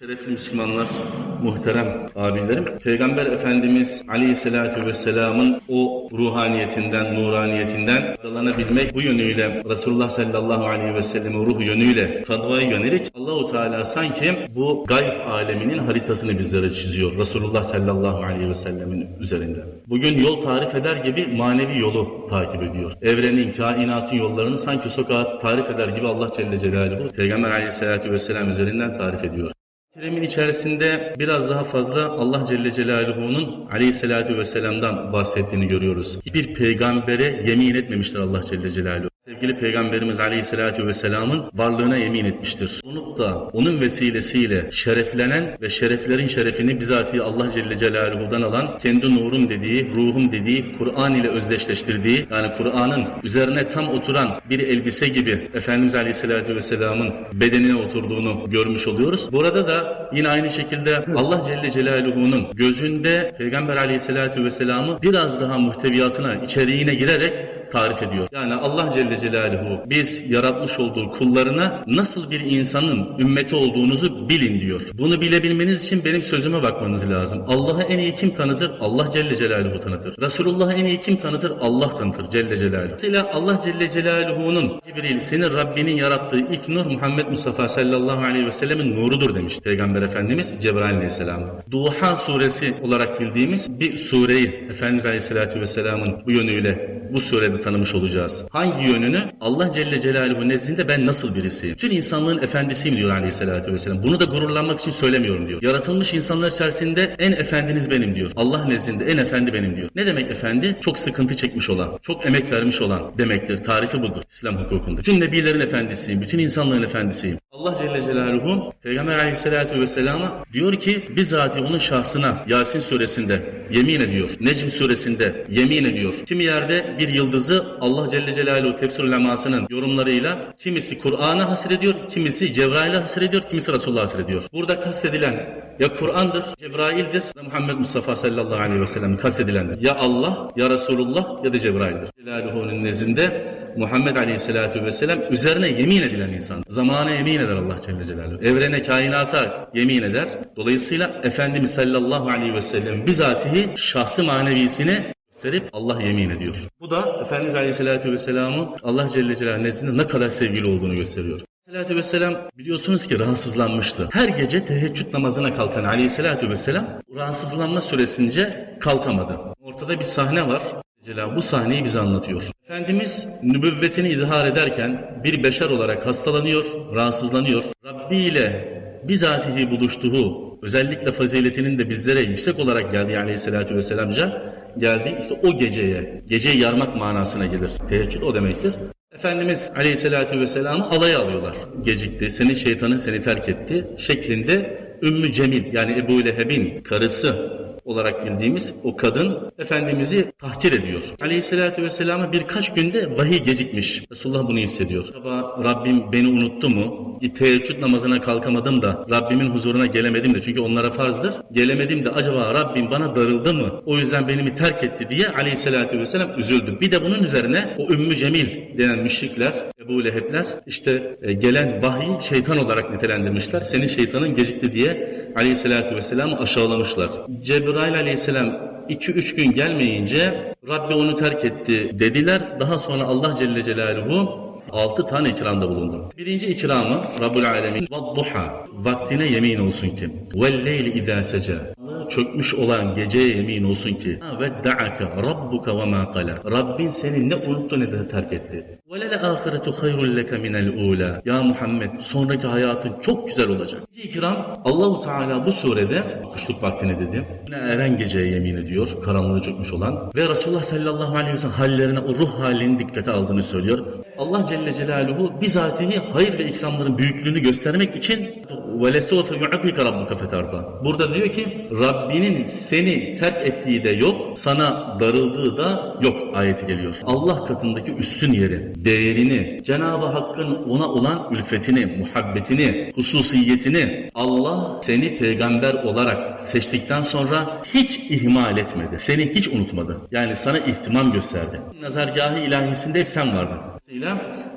Şerefli Müslümanlar, muhterem abilerim, Peygamber Efendimiz Aleyhisselatü Vesselam'ın o ruhaniyetinden, nuraniyetinden faydalanıbilmek bu yönüyle Resulullah sallallahu aleyhi ve sellem'in ruh yönüyle tadvaya yönelik Allahu Teala sanki bu gayb aleminin haritasını bizlere çiziyor Resulullah sallallahu aleyhi ve sellemin üzerinde. Bugün yol tarif eder gibi manevi yolu takip ediyor. Evrenin, kainatın yollarını sanki sokağa tarif eder gibi Allah Celle Celaluhu Peygamber Aleyhisselatü Vesselam üzerinden tarif ediyor. Kerimin içerisinde biraz daha fazla Allah Celle Celaluhu'nun aleyhissalatu vesselam'dan bahsettiğini görüyoruz. Bir peygambere yemin etmemiştir Allah Celle Celaluhu. Sevgili Peygamberimiz Aleyhisselatü Vesselam'ın varlığına yemin etmiştir. Olup da onun vesilesiyle şereflenen ve şereflerin şerefini bizatihi Allah Celle Celaluhu'dan alan, kendi nurum dediği, ruhum dediği, Kur'an ile özdeşleştirdiği, yani Kur'an'ın üzerine tam oturan bir elbise gibi Efendimiz Aleyhisselatü Vesselam'ın bedenine oturduğunu görmüş oluyoruz. Burada da yine aynı şekilde Allah Celle Celaluhu'nun gözünde Peygamber Aleyhisselatü Vesselam'ı biraz daha muhteviyatına, içeriğine girerek tarif ediyor. Yani Allah Celle Celaluhu biz yaratmış olduğu kullarına nasıl bir insanın ümmeti olduğunuzu bilin diyor. Bunu bilebilmeniz için benim sözüme bakmanız lazım. Allah'ı en iyi kim tanıtır? Allah Celle Celaluhu tanıtır. Resulullah'ı en iyi kim tanıtır? Allah tanıtır Celle Celaluhu. Mesela Allah Celle Celaluhu'nun Cibril senin Rabbinin yarattığı ilk nur Muhammed Mustafa sallallahu aleyhi ve sellemin nurudur demiş Peygamber Efendimiz Cebrail aleyhisselam. Duha suresi olarak bildiğimiz bir sureyi Efendimiz aleyhisselatü vesselamın bu yönüyle bu surede tanımış olacağız. Hangi yönünü? Allah Celle Celaluhu nezdinde ben nasıl birisiyim? Tüm insanlığın efendisiyim diyor aleyhissalatü vesselam. Bunu da gururlanmak için söylemiyorum diyor. Yaratılmış insanlar içerisinde en efendiniz benim diyor. Allah nezdinde en efendi benim diyor. Ne demek efendi? Çok sıkıntı çekmiş olan, çok emek vermiş olan demektir. Tarifi budur İslam hukukunda. Tüm nebilerin efendisiyim, bütün insanlığın efendisiyim. Allah Celle Celaluhu Peygamber Aleyhisselatü Vesselam'a diyor ki bizatihi onun şahsına Yasin suresinde yemin ediyor. Necm suresinde yemin ediyor. Kimi yerde bir yıldızı Allah Celle Celaluhu tefsir lemasının yorumlarıyla kimisi Kur'an'a hasrediyor, kimisi Cebrail'e hasrediyor, kimisi Resulullah'a hasrediyor. Burada kastedilen ya Kur'an'dır, Cebrail'dir, ya Muhammed Mustafa sallallahu aleyhi ve sellem kastedilendir. Ya Allah, ya Resulullah ya da Cebrail'dir. Celaluhu'nun nezdinde Muhammed Aleyhisselatü Vesselam üzerine yemin edilen insan. Zamana yemin eder Allah Celle Celaluhu. Evrene, kainata yemin eder. Dolayısıyla Efendimiz sallallahu aleyhi ve sellem bizatihi şahsı manevisini gösterip Allah yemin ediyor. Bu da Efendimiz Aleyhisselatü Vesselam'ın Allah Celle Celaluhu nezdinde ne kadar sevgili olduğunu gösteriyor. Aleyhisselatü Vesselam biliyorsunuz ki rahatsızlanmıştı. Her gece teheccüd namazına kalkan Aleyhisselatü Vesselam rahatsızlanma süresince kalkamadı. Ortada bir sahne var. Celal bu sahneyi bize anlatıyor. Efendimiz nübüvvetini izhar ederken bir beşer olarak hastalanıyor, rahatsızlanıyor. Rabbi ile bizatihi buluştuğu özellikle faziletinin de bizlere yüksek olarak geldiği aleyhissalatü vesselamca geldi. İşte o geceye, geceyi yarmak manasına gelir. Teheccüd o demektir. Efendimiz Aleyhisselatü Vesselam'ı alaya alıyorlar. Gecikti, senin şeytanın seni terk etti şeklinde Ümmü Cemil yani Ebu Leheb'in karısı olarak bildiğimiz o kadın Efendimiz'i tahkir ediyor. Aleyhisselatü Vesselam'a birkaç günde vahiy gecikmiş. Resulullah bunu hissediyor. Acaba Rabbim beni unuttu mu? Teheccüd namazına kalkamadım da Rabbimin huzuruna gelemedim de çünkü onlara farzdır. Gelemedim de acaba Rabbim bana darıldı mı? O yüzden beni mi terk etti diye Aleyhisselatü Vesselam üzüldü. Bir de bunun üzerine o Ümmü Cemil denen müşrikler, Ebu Lehebler işte e, gelen vahyi şeytan olarak nitelendirmişler. Senin şeytanın gecikti diye Aleyhisselatü Vesselam'ı aşağılamışlar. Cebrail Aleyhisselam 2-3 gün gelmeyince Rabbi onu terk etti dediler. Daha sonra Allah Celle Celaluhu altı tane ikramda bulundu. Birinci ikramı Rabbul Alemin Vadduha vaktine yemin olsun ki ve leyli izâ seca çökmüş olan geceye yemin olsun ki ve da'aka rabbuka ve ma qala Rabbin seni ne unuttu ne de terk etti. Ve lel ahiretu hayrun leke minel ula. Ya Muhammed sonraki hayatın çok güzel olacak. İkinci ikram Allahu Teala bu surede kuşluk vaktine dedi. Yine eren geceye yemin ediyor. Karanlığı çökmüş olan. Ve Resulullah sallallahu aleyhi ve sellem hallerine o ruh halini dikkate aldığını söylüyor. Allah Celle Celaluhu bizatihi hayır ve ikramların büyüklüğünü göstermek için وَلَسَوْفَ يُعَطِيكَ رَبُّكَ فَتَرْضَى Burada diyor ki Rabbinin seni terk ettiği de yok, sana darıldığı da yok ayeti geliyor. Allah katındaki üstün yeri, değerini, Cenab-ı Hakk'ın ona olan ülfetini, muhabbetini, hususiyetini Allah seni peygamber olarak seçtikten sonra hiç ihmal etmedi. Seni hiç unutmadı. Yani sana ihtimam gösterdi. Nazargahı ilahisinde hep sen vardın.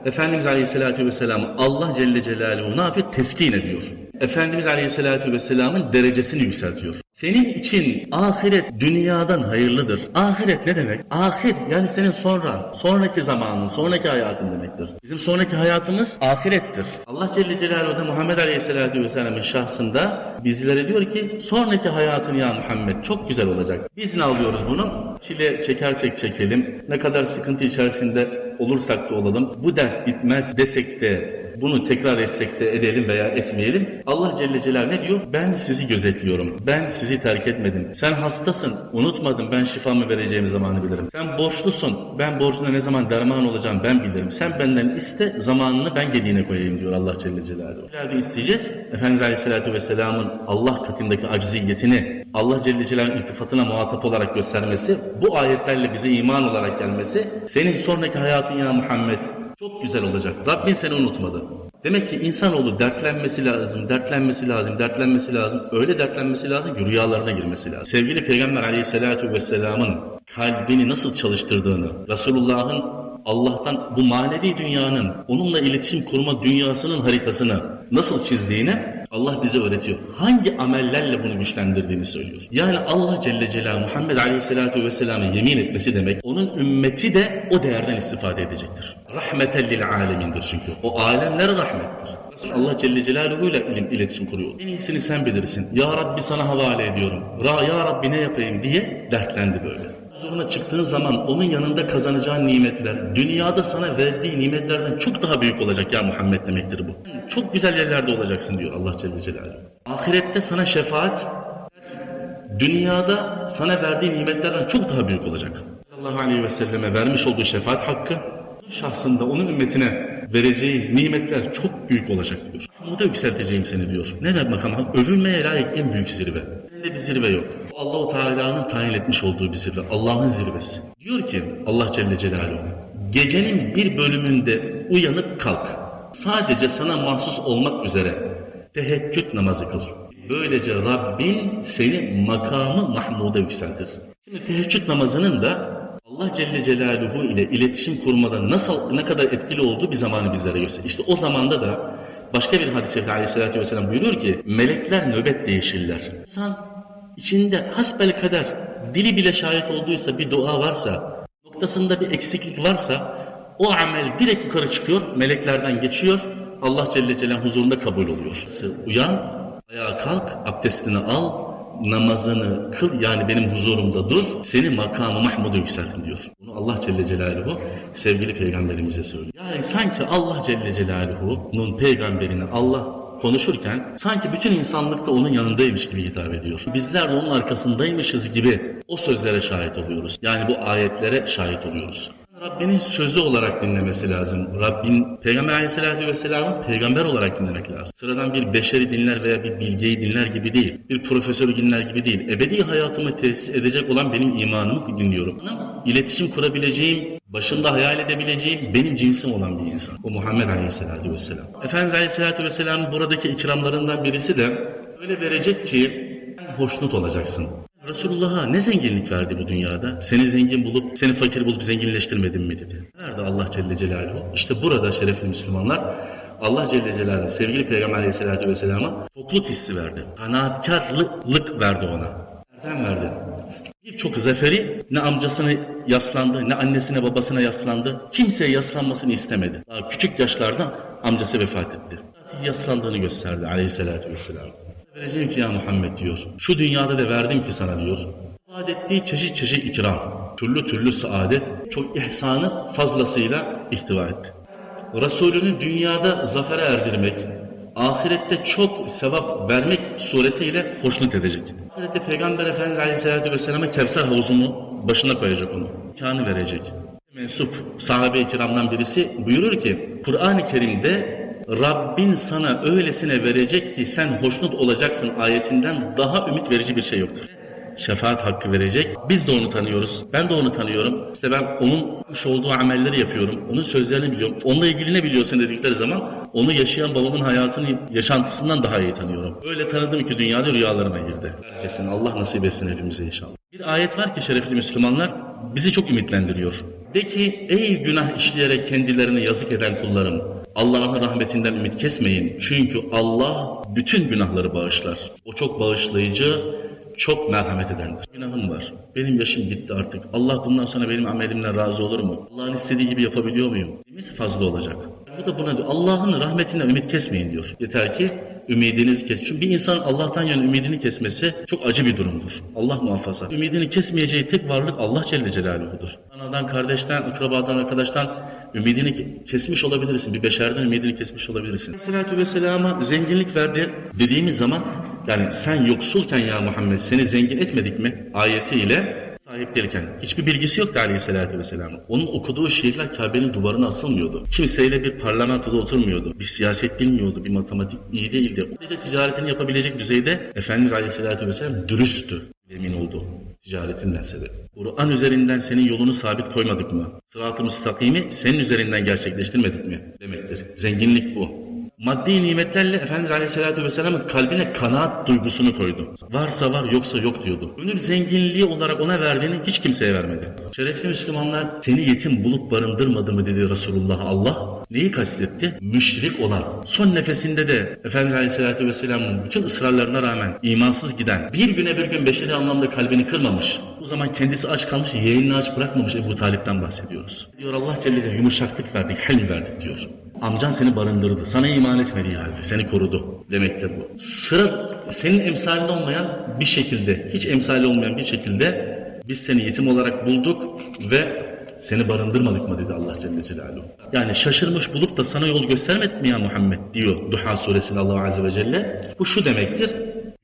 Efendimiz Aleyhisselatü Vesselam Allah Celle Celaluhu ne yapıyor? Teskin ediyor. Efendimiz Aleyhisselatü Vesselam'ın derecesini yükseltiyor. Senin için ahiret dünyadan hayırlıdır. Ahiret ne demek? Ahir yani senin sonra, sonraki zamanın, sonraki hayatın demektir. Bizim sonraki hayatımız ahirettir. Allah Celle Celaluhu da Muhammed Aleyhisselatü Vesselam'ın şahsında bizlere diyor ki sonraki hayatın ya Muhammed çok güzel olacak. Biz ne alıyoruz bunu? Çile çekersek çekelim, ne kadar sıkıntı içerisinde olursak da olalım, bu dert bitmez desek de bunu tekrar etsek de edelim veya etmeyelim. Allah Celle Celaluhu ne diyor? Ben sizi gözetliyorum. Ben sizi terk etmedim. Sen hastasın. Unutmadım. Ben şifamı vereceğim zamanı bilirim. Sen borçlusun. Ben borcuna ne zaman derman olacağım ben bilirim. Sen benden iste zamanını ben gediğine koyayım diyor Allah Celle Celaluhu. İleride isteyeceğiz. Efendimiz Aleyhisselatü Vesselam'ın Allah katındaki acziyetini Allah Celle Celaluhu'nun iltifatına muhatap olarak göstermesi, bu ayetlerle bize iman olarak gelmesi, senin sonraki hayatın ya Muhammed çok güzel olacak. Rabbin seni unutmadı. Demek ki insanoğlu dertlenmesi lazım, dertlenmesi lazım, dertlenmesi lazım. Öyle dertlenmesi lazım ki rüyalarına girmesi lazım. Sevgili Peygamber aleyhissalatu vesselamın kalbini nasıl çalıştırdığını, Resulullah'ın Allah'tan bu manevi dünyanın, onunla iletişim kurma dünyasının haritasını nasıl çizdiğini Allah bize öğretiyor. Hangi amellerle bunu güçlendirdiğini söylüyor. Yani Allah Celle Celaluhu Muhammed Aleyhisselatü Vesselam'a yemin etmesi demek, onun ümmeti de o değerden istifade edecektir. Rahmeten lil alemindir çünkü. O alemlere rahmettir. Allah Celle Celaluhu ile ilim, iletişim kuruyor. En iyisini sen bilirsin. Ya Rabbi sana havale ediyorum. Ya Rabbi ne yapayım diye dertlendi böyle. Huzuruna çıktığın zaman onun yanında kazanacağın nimetler, dünyada sana verdiği nimetlerden çok daha büyük olacak ya Muhammed demektir bu. Çok güzel yerlerde olacaksın diyor Allah Celle Celaluhu. Ahirette sana şefaat, dünyada sana verdiği nimetlerden çok daha büyük olacak. Sallallahu aleyhi ve selleme vermiş olduğu şefaat hakkı, şahsında onun ümmetine vereceği nimetler çok büyük olacak diyor. Mahmud'a yükselteceğim seni diyor. Ne demek makam? Övülmeye layık en büyük zirve. Elinde bir zirve yok. Allahu Teala'nın tayin etmiş olduğu bir zirve. Allah'ın zirvesi. Diyor ki Allah Celle Celaluhu, gecenin bir bölümünde uyanıp kalk. Sadece sana mahsus olmak üzere teheccüd namazı kıl. Böylece Rabbin seni makamı Mahmud'a yükseltir. Şimdi teheccüd namazının da Allah Celle Celaluhu ile iletişim kurmada nasıl ne kadar etkili olduğu bir zamanı bizlere gösteriyor. İşte o zamanda da başka bir hadis-i şerifte aleyhissalatü vesselam buyuruyor ki melekler nöbet değişirler. İnsan içinde hasbel kadar dili bile şahit olduysa bir dua varsa noktasında bir eksiklik varsa o amel direkt yukarı çıkıyor, meleklerden geçiyor, Allah Celle Celaluhu huzurunda kabul oluyor. Uyan, ayağa kalk, abdestini al, namazını kıl yani benim huzurumda dur, seni makamı Mahmud'a yükseltin diyor. Bunu Allah Celle Celaluhu sevgili peygamberimize söylüyor. Yani sanki Allah Celle Celaluhu'nun peygamberine Allah konuşurken sanki bütün insanlık da onun yanındaymış gibi hitap ediyor. Bizler de onun arkasındaymışız gibi o sözlere şahit oluyoruz. Yani bu ayetlere şahit oluyoruz. Rabbinin sözü olarak dinlemesi lazım. Rabbin Peygamber Aleyhisselatü Vesselam'ın peygamber olarak dinlemek lazım. Sıradan bir beşeri dinler veya bir bilgeyi dinler gibi değil. Bir profesörü dinler gibi değil. Ebedi hayatımı tesis edecek olan benim imanımı dinliyorum. İletişim kurabileceğim, başında hayal edebileceğim benim cinsim olan bir insan. O Muhammed Aleyhisselatü Vesselam. Efendimiz Aleyhisselatü Vesselam'ın buradaki ikramlarından birisi de öyle verecek ki hoşnut olacaksın. Resulullah'a ne zenginlik verdi bu dünyada? Seni zengin bulup, seni fakir bulup zenginleştirmedim mi dedi. Nerede Allah Celle Celaluhu? İşte burada şerefli Müslümanlar Allah Celle Celaluhu sevgili Peygamber Aleyhisselatü Vesselam'a tokluk hissi verdi. Kanaatkarlık verdi ona. Nereden verdi? Birçok zaferi ne amcasına yaslandı, ne annesine babasına yaslandı. Kimseye yaslanmasını istemedi. Daha küçük yaşlarda amcası vefat etti. Yaslandığını gösterdi Aleyhisselatü Vesselam. Vereceğim ki ya Muhammed diyor. Şu dünyada da verdim ki sana diyor. Vaat ettiği çeşit çeşit ikram, türlü türlü saadet, çok ihsanı fazlasıyla ihtiva etti. Resulünü dünyada zafere erdirmek, ahirette çok sevap vermek suretiyle hoşnut edecek. Ahirette Peygamber Efendimiz Aleyhisselatü Vesselam'a Kevser havuzunu başına koyacak onu. İmkanı verecek. Mensup sahabe-i kiramdan birisi buyurur ki, Kur'an-ı Kerim'de Rabbin sana öylesine verecek ki sen hoşnut olacaksın ayetinden daha ümit verici bir şey yoktur. Şefaat hakkı verecek. Biz de onu tanıyoruz. Ben de onu tanıyorum. İşte ben onun yapmış olduğu amelleri yapıyorum. Onun sözlerini biliyorum. Onunla ilgili ne biliyorsun dedikleri zaman onu yaşayan babamın hayatını yaşantısından daha iyi tanıyorum. Öyle tanıdım ki dünyada rüyalarıma girdi. Herkesine Allah nasip etsin hepimize inşallah. Bir ayet var ki şerefli Müslümanlar bizi çok ümitlendiriyor. De ki ey günah işleyerek kendilerine yazık eden kullarım Allah'ın rahmetinden ümit kesmeyin. Çünkü Allah bütün günahları bağışlar. O çok bağışlayıcı, çok merhamet edendir. Günahım var. Benim yaşım bitti artık. Allah bundan sonra benim amelimden razı olur mu? Allah'ın istediği gibi yapabiliyor muyum? Neyse fazla olacak. Bu da buna diyor. Allah'ın rahmetinden ümit kesmeyin diyor. Yeter ki ümidinizi kes. Çünkü bir insan Allah'tan yana ümidini kesmesi çok acı bir durumdur. Allah muhafaza. Ümidini kesmeyeceği tek varlık Allah Celle Celaluhu'dur. Anadan, kardeşten, akrabadan, arkadaştan ümidini kesmiş olabilirsin. Bir beşerden ümidini kesmiş olabilirsin. Aleyhisselatü Vesselam'a zenginlik verdi dediğimiz zaman yani sen yoksulken ya Muhammed seni zengin etmedik mi ayetiyle sahip gelirken hiçbir bilgisi yoktu Aleyhisselatü Vesselam'ın. Onun okuduğu şiirler Kabe'nin duvarına asılmıyordu. Kimseyle bir parlamentoda oturmuyordu. Bir siyaset bilmiyordu. Bir matematik iyi değildi. Sadece ticaretini yapabilecek düzeyde Efendimiz Aleyhisselatü Vesselam dürüsttü. Emin oldu ticaretinden sebep. Kur'an üzerinden senin yolunu sabit koymadık mı? Sırat-ı müstakimi senin üzerinden gerçekleştirmedik mi? Demektir. Zenginlik bu. Maddi nimetlerle Efendimiz Aleyhisselatü Vesselam'ın kalbine kanaat duygusunu koydu. Varsa var yoksa yok diyordu. Gönül zenginliği olarak ona verdiğini hiç kimseye vermedi. Şerefli Müslümanlar seni yetim bulup barındırmadı mı dedi Resulullah Allah. Neyi kastetti? Müşrik olan. Son nefesinde de Efendimiz Aleyhisselatü Vesselam'ın bütün ısrarlarına rağmen imansız giden, bir güne bir gün beşeri anlamda kalbini kırmamış. O zaman kendisi aç kalmış, yeğenini aç bırakmamış Ebu Talip'ten bahsediyoruz. Diyor Allah Celle Celle yumuşaklık verdik, helm verdik diyor. Amcan seni barındırdı. Sana iman etmediği halde seni korudu demektir bu. Sıra senin emsalinde olmayan bir şekilde, hiç emsali olmayan bir şekilde biz seni yetim olarak bulduk ve seni barındırmadık mı dedi Allah Celle Celaluhu. Yani şaşırmış bulup da sana yol göstermedik mi ya Muhammed diyor Duha suresinde Allah Azze ve Celle. Bu şu demektir.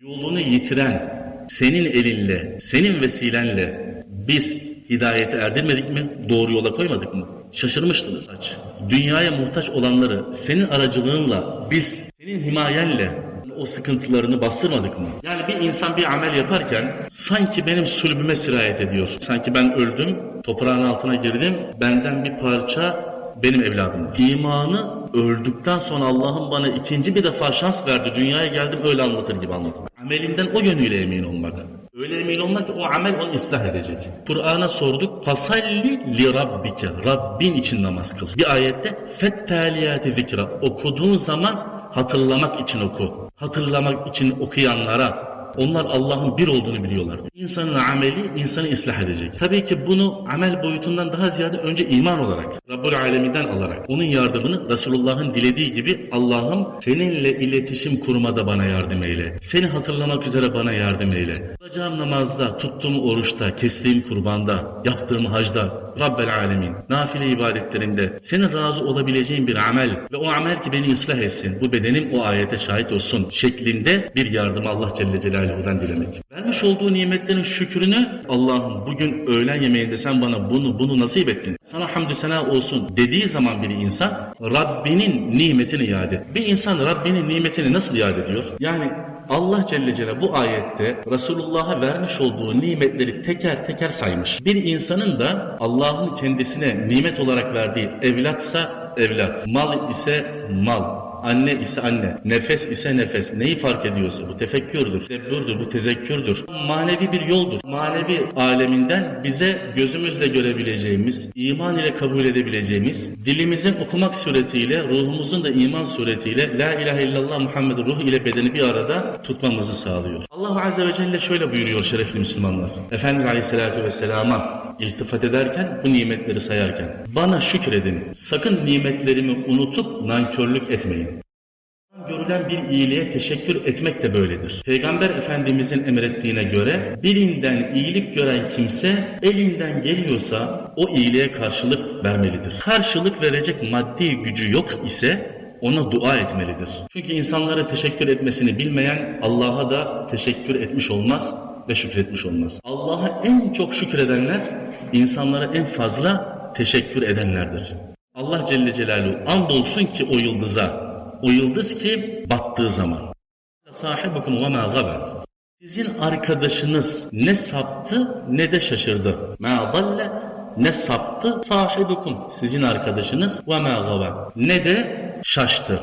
Yolunu yitiren senin elinle, senin vesilenle biz hidayete erdirmedik mi? Doğru yola koymadık mı? Şaşırmıştınız aç. Dünyaya muhtaç olanları senin aracılığınla biz senin himayenle o sıkıntılarını bastırmadık mı? Yani bir insan bir amel yaparken sanki benim sulbüme sirayet ediyor. Sanki ben öldüm, toprağın altına girdim, benden bir parça benim evladım. İmanı öldükten sonra Allah'ım bana ikinci bir defa şans verdi. Dünyaya geldim öyle anlatır gibi anlatmak. Amelinden o yönüyle emin olmak. Öyle emin olmak ki o amel onu ıslah edecek. Kur'an'a sorduk. Fasalli li rabbike. Rabbin için namaz kıl. Bir ayette fettaliyati zikra. Okuduğun zaman hatırlamak için oku. Hatırlamak için okuyanlara onlar Allah'ın bir olduğunu biliyorlar. İnsanın ameli insanı ıslah edecek. Tabii ki bunu amel boyutundan daha ziyade önce iman olarak, Rabbul Aleminden alarak, onun yardımını Resulullah'ın dilediği gibi Allah'ım seninle iletişim kurmada bana yardım eyle. Seni hatırlamak üzere bana yardım eyle. Kılacağım namazda, tuttuğum oruçta, kestiğim kurbanda, yaptığım hacda, Rabbel Alemin, nafile ibadetlerinde senin razı olabileceğin bir amel ve o amel ki beni ıslah etsin, bu bedenim o ayete şahit olsun şeklinde bir yardım Allah Celle Celaluhu'dan dilemek. Vermiş olduğu nimetlerin şükrünü Allah'ım bugün öğlen yemeğinde sen bana bunu bunu nasip ettin. Sana hamdü sena olsun dediği zaman bir insan Rabbinin nimetini iade. Bir insan Rabbinin nimetini nasıl iade ediyor? Yani Allah Celle Celle bu ayette Resulullah'a vermiş olduğu nimetleri teker teker saymış. Bir insanın da Allah'ın kendisine nimet olarak verdiği evlatsa evlat, mal ise mal, Anne ise anne, nefes ise nefes. Neyi fark ediyorsa bu tefekkürdür, tebbürdür, bu tezekkürdür. Manevi bir yoldur. Manevi aleminden bize gözümüzle görebileceğimiz, iman ile kabul edebileceğimiz, dilimizin okumak suretiyle, ruhumuzun da iman suretiyle La ilahe illallah Muhammed ruh ile bedeni bir arada tutmamızı sağlıyor. Allah Azze ve Celle şöyle buyuruyor şerefli Müslümanlar. Efendimiz Aleyhisselatü Vesselam'a iltifat ederken, bu nimetleri sayarken, bana şükredin, sakın nimetlerimi unutup nankörlük etmeyin. Görülen bir iyiliğe teşekkür etmek de böyledir. Peygamber Efendimizin emrettiğine göre birinden iyilik gören kimse elinden geliyorsa o iyiliğe karşılık vermelidir. Karşılık verecek maddi gücü yok ise ona dua etmelidir. Çünkü insanlara teşekkür etmesini bilmeyen Allah'a da teşekkür etmiş olmaz ve şükretmiş olmaz. Allah'a en çok şükredenler insanlara en fazla teşekkür edenlerdir. Allah Celle Celaluhu andolsun ki o yıldıza, o yıldız ki battığı zaman. Sahibukum ve ma. Sizin arkadaşınız ne saptı ne de şaşırdı. Ma dalle ne saptı sahibukum sizin arkadaşınız ve ma ne de şaştı.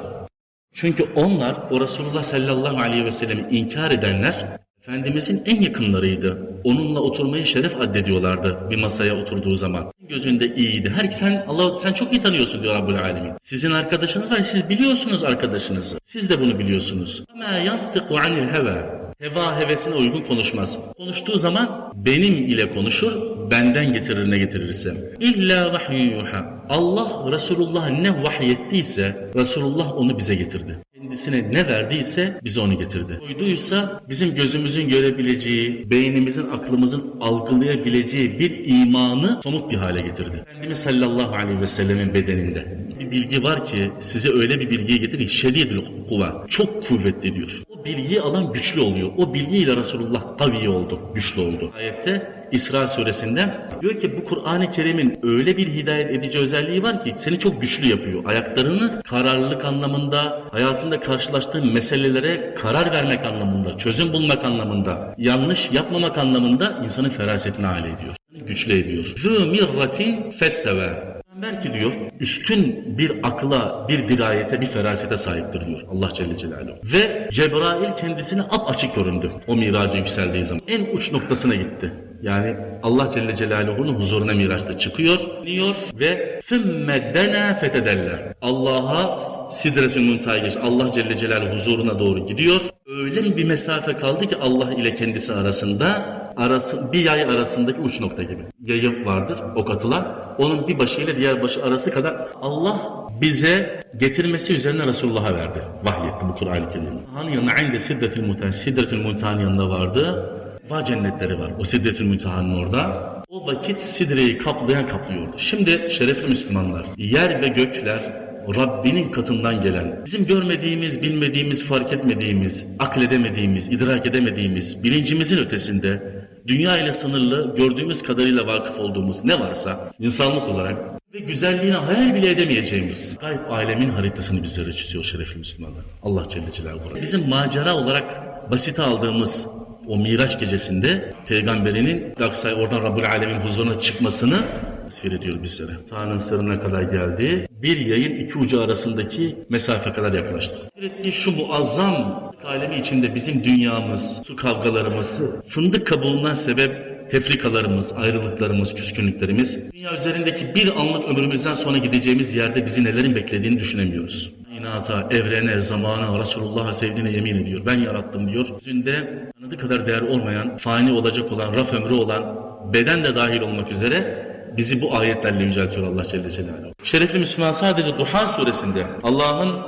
Çünkü onlar o Resulullah sallallahu aleyhi ve sellem'i inkar edenler Efendimizin en yakınlarıydı. Onunla oturmayı şeref addediyorlardı bir masaya oturduğu zaman. Gözünde iyiydi. Her sen Allah sen çok iyi tanıyorsun diyor Rabbul Alemin. Sizin arkadaşınız var. Siz biliyorsunuz arkadaşınızı. Siz de bunu biliyorsunuz. Ama yantıku anil heva. Heva hevesine uygun konuşmaz. Konuştuğu zaman benim ile konuşur, benden getirir ne getirirsem. İlla vahyü yuha. Allah Resulullah ne vahyettiyse Resulullah onu bize getirdi. Kendisine ne verdiyse bize onu getirdi. Koyduysa bizim gözümüzün görebileceği, beynimizin, aklımızın algılayabileceği bir imanı somut bir hale getirdi. Efendimiz sallallahu aleyhi ve sellemin bedeninde bir bilgi var ki size öyle bir bilgiyi getirir ki şedidül kuvve. Çok kuvvetli diyor. Bilgiyi alan güçlü oluyor. O bilgiyle Resulullah kavi oldu, güçlü oldu. Ayette İsra suresinde diyor ki bu Kur'an-ı Kerim'in öyle bir hidayet edici özelliği var ki seni çok güçlü yapıyor. Ayaklarını kararlılık anlamında, hayatında karşılaştığın meselelere karar vermek anlamında, çözüm bulmak anlamında, yanlış yapmamak anlamında insanın ferasetini hale ediyor. Güçlü ediyor. Zü mirratin festeve. Belki diyor üstün bir akla, bir dirayete, bir ferasete sahiptir diyor Allah Celle Celaluhu. Ve Cebrail kendisine açık göründü o miraca yükseldiği zaman. En uç noktasına gitti. Yani Allah Celle Celaluhu'nun huzuruna miraçta çıkıyor, iniyor ve ثُمَّ دَنَا فَتَدَلَّى Allah'a Sidretül Muntah'a geç. Allah Celle Celaluhu huzuruna doğru gidiyor. Öyle bir mesafe kaldı ki Allah ile kendisi arasında arası, bir yay arasındaki uç nokta gibi. Yayı vardır, ok atılan. Onun bir başı ile diğer başı arası kadar Allah bize getirmesi üzerine Resulullah'a verdi. Vahyetti bu Kur'an-ı Kerim'i. Allah'ın yanına aynı Sidretül Muntah, Sidretül Muntah'ın yanında vardı. Va cennetleri var. O Sidretül Muntah'ın orada. O vakit Sidre'yi kaplayan kaplıyordu. Şimdi şerefli Müslümanlar, yer ve gökler Rabbinin katından gelen, bizim görmediğimiz, bilmediğimiz, fark etmediğimiz, akledemediğimiz, idrak edemediğimiz, bilincimizin ötesinde, dünya ile sınırlı, gördüğümüz kadarıyla vakıf olduğumuz ne varsa, insanlık olarak ve güzelliğini hayal bile edemeyeceğimiz gayb alemin haritasını bizlere çiziyor şerefli Müslümanlar. Allah Celle Celaluhu. Bizim macera olarak basite aldığımız o Miraç gecesinde peygamberinin Aksay oradan Rabbul Alemin huzuruna çıkmasını tasvir ediyor bizlere. Tanrı'nın sırrına kadar geldi. Bir yayın iki ucu arasındaki mesafe kadar yaklaştı. Ettiği şu muazzam alemi içinde bizim dünyamız, su kavgalarımız, fındık kabuğundan sebep tefrikalarımız, ayrılıklarımız, küskünlüklerimiz, dünya üzerindeki bir anlık ömrümüzden sonra gideceğimiz yerde bizi nelerin beklediğini düşünemiyoruz. Kainata, evrene, zamana, Resulullah'a sevdiğine yemin ediyor. Ben yarattım diyor. Yüzünde tanıdığı kadar değer olmayan, fani olacak olan, raf ömrü olan, beden de dahil olmak üzere bizi bu ayetlerle yüceltiyor Allah Celle Celaluhu. Şerefli Müslüman sadece Duha suresinde Allah'ın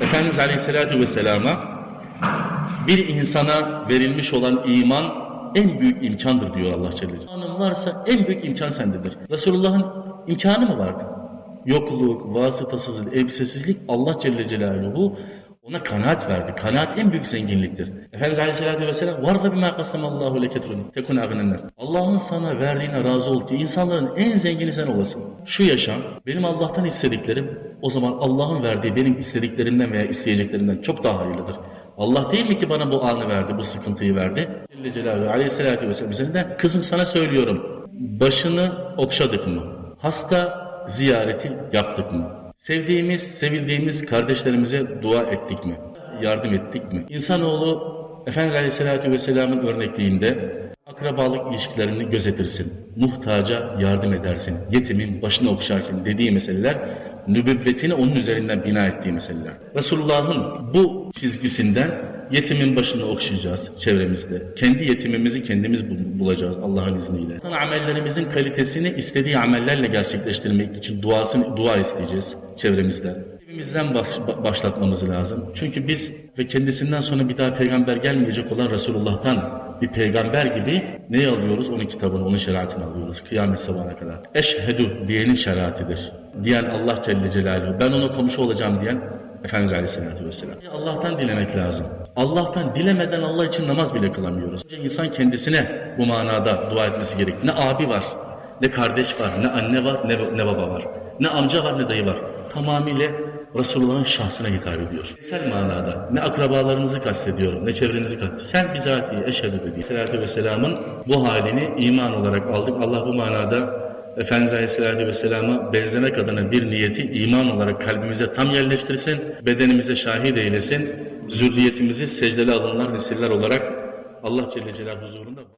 Efendimiz Aleyhisselatü Vesselam'a bir insana verilmiş olan iman en büyük imkandır diyor Allah Celle Celaluhu. İmanın varsa en büyük imkan sendedir. Resulullah'ın imkanı mı vardı? Yokluk, vasıtasızlık, elbisesizlik Allah Celle Celaluhu ona kanaat verdi. Kanaat en büyük zenginliktir. Efendimiz Aleyhisselatü Vesselam varda bima kasamallahu leketrun tekun agnennen. Allah'ın sana verdiğine razı ol ki insanların en zengini sen olasın. Şu yaşam benim Allah'tan istediklerim o zaman Allah'ın verdiği benim istediklerimden veya isteyeceklerimden çok daha hayırlıdır. Allah değil mi ki bana bu anı verdi, bu sıkıntıyı verdi? Celle Celaluhu Aleyhisselatü Vesselam üzerinden kızım sana söylüyorum. Başını okşadık mı? Hasta ziyareti yaptık mı? Sevdiğimiz, sevildiğimiz kardeşlerimize dua ettik mi? Yardım ettik mi? İnsanoğlu Efendimiz Aleyhisselatü Vesselam'ın örnekliğinde akrabalık ilişkilerini gözetirsin. Muhtaca yardım edersin. Yetimin başını okşarsın dediği meseleler nübüvvetini onun üzerinden bina ettiği meseleler. Resulullah'ın bu çizgisinden yetimin başını okşayacağız çevremizde. Kendi yetimimizi kendimiz bul- bulacağız Allah'ın izniyle. Amellerimizin kalitesini istediği amellerle gerçekleştirmek için duasını dua isteyeceğiz çevremizde. Evimizden baş- ba- başlatmamız lazım. Çünkü biz ve kendisinden sonra bir daha peygamber gelmeyecek olan Resulullah'tan bir peygamber gibi neyi alıyoruz? Onun kitabını, onun şeriatını alıyoruz kıyamet sabahına kadar. Eşhedü diyenin şeriatidir. Diyen Allah Celle Celaluhu. Ben ona komşu olacağım diyen Efendimiz Aleyhisselatü Vesselam. Allah'tan dilemek lazım. Allah'tan dilemeden Allah için namaz bile kılamıyoruz. Önce insan kendisine bu manada dua etmesi gerek. Ne abi var, ne kardeş var, ne anne var, ne, ne baba var. Ne amca var, ne dayı var. Tamamıyla Resulullah'ın şahsına hitap ediyor. Sel manada ne akrabalarınızı kastediyorum, ne çevrenizi kastediyorum. Sen bizatihi eşhedü dedi. Aleyhisselatü Vesselam'ın bu halini iman olarak aldık. Allah bu manada Efendimiz Aleyhisselatü Vesselam'a benzemek adına bir niyeti iman olarak kalbimize tam yerleştirsin, bedenimize şahit eylesin, zürriyetimizi secdeli alınlar, nesiller olarak Allah Celle Celal huzurunda